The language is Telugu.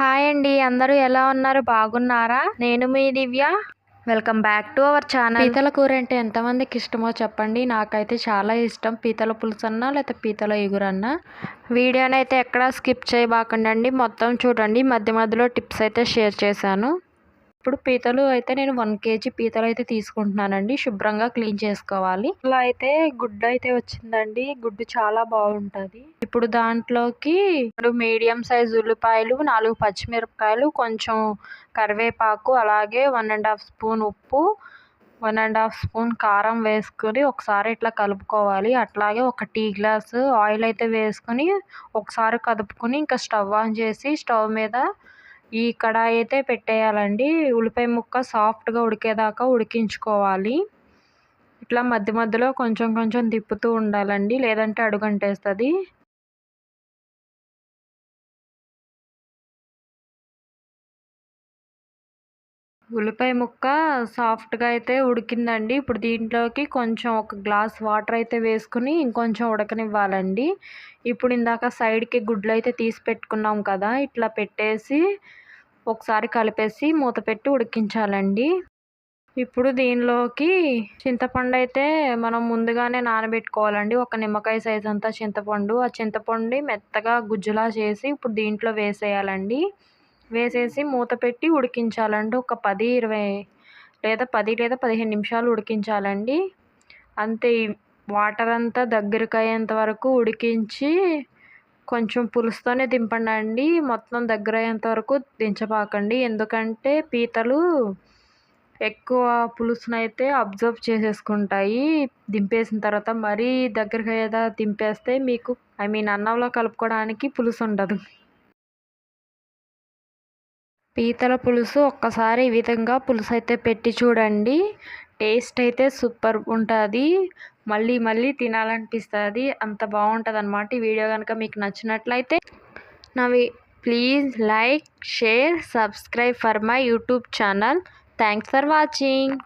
హాయ్ అండి అందరూ ఎలా ఉన్నారు? బాగున్నారా? నేను మీ Divya. Welcome back to our channel పీతల కూర అంటే ఎంతమందికి ఇష్టమో చెప్పండి. నాకైతే చాలా ఇష్టం. పీతల పులుసు అన్నా లేకపోతే పీతల ఎగురన్నా. వీడియోని అయితే ఎక్కడా స్కిప్ చేయబాకండి మొత్తం చూడండి. మధ్య మధ్యలో టిప్స్ అయితే షేర్ చేశాను. ఇప్పుడు పీతలు అయితే నేను వన్ కేజీ పీతలు అయితే తీసుకుంటున్నానండి. శుభ్రంగా క్లీన్ చేసుకోవాలి. ఇలా అయితే గుడ్డు అయితే వచ్చిందండి. గుడ్డు చాలా బాగుంటుంది. ఇప్పుడు దాంట్లోకి మీడియం సైజ్ ఉల్లిపాయలు నాలుగు పచ్చిమిరపకాయలు కొంచెం కరివేపాకు అలాగే వన్ అండ్ హాఫ్ స్పూన్ ఉప్పు వన్ అండ్ హాఫ్ స్పూన్ కారం వేసుకొని ఒకసారి ఇట్లా కలుపుకోవాలి. అట్లాగే ఒక టీ గ్లాసు ఆయిల్ అయితే వేసుకొని ఒకసారి కదుపుకొని ఇంకా స్టవ్ ఆన్ చేసి స్టవ్ మీద ఈ కడాయి అయితే పెట్టేయాలండి. ఉల్లిపాయ ముక్క సాఫ్ట్గా ఉడికేదాకా ఉడికించుకోవాలి. ఇట్లా మధ్య మధ్యలో కొంచెం కొంచెం తిప్పుతూ ఉండాలండి. లేదంటే అడుగంటేస్తుంది. ఉల్లిపాయ ముక్క సాఫ్ట్గా అయితే ఉడికిందండి. ఇప్పుడు దీంట్లోకి కొంచెం ఒక గ్లాస్ వాటర్ అయితే వేసుకుని ఇంకొంచెం ఉడకనివ్వాలండి. ఇప్పుడు ఇందాక సైడ్కి గుడ్లు అయితే తీసి పెట్టుకున్నాం కదా ఇట్లా పెట్టేసి ఒకసారి కలిపేసి మూత పెట్టి ఉడికించాలండి. ఇప్పుడు దీనిలోకి చింతపండు అయితే మనం ముందుగానే నానబెట్టుకోవాలండి. ఒక నిమ్మకాయ సైజ్ అంతా చింతపండు. ఆ చింతపండు మెత్తగా గుజ్జులా చేసి ఇప్పుడు దీంట్లో వేసేయాలండి. వేసేసి మూత పెట్టి ఉడికించాలండి. ఒక పది ఇరవై లేదా పది లేదా పదిహేను నిమిషాలు ఉడికించాలండి. అంతే వాటర్ అంతా దగ్గరికి అయ్యేంత వరకు ఉడికించి కొంచెం పులుసుతోనే దింపండి అండి. మొత్తం దగ్గర అయ్యేంత వరకు దించబాకండి. ఎందుకంటే పీతలు ఎక్కువ పులుసునైతే అబ్జర్వ్ చేసేసుకుంటాయి. దింపేసిన తర్వాత మరీ దగ్గరికి అయ్యేదా దింపేస్తే మీకు ఐ మీన్ అన్నంలో కలుపుకోవడానికి పులుసు ఉండదు పీతల పులుసు ఒక్కసారి ఈ విధంగా పులుసు అయితే పెట్టి చూడండి. టేస్ట్ అయితే సూపర్ ఉంటుంది. మళ్ళీ మళ్ళీ తినాలనిపిస్తుంది. అంత బాగుంటుంది అనమాట ఈ వీడియో కనుక మీకు నచ్చినట్లయితే. నవి please like share subscribe for my YouTube channel. Thanks for watching.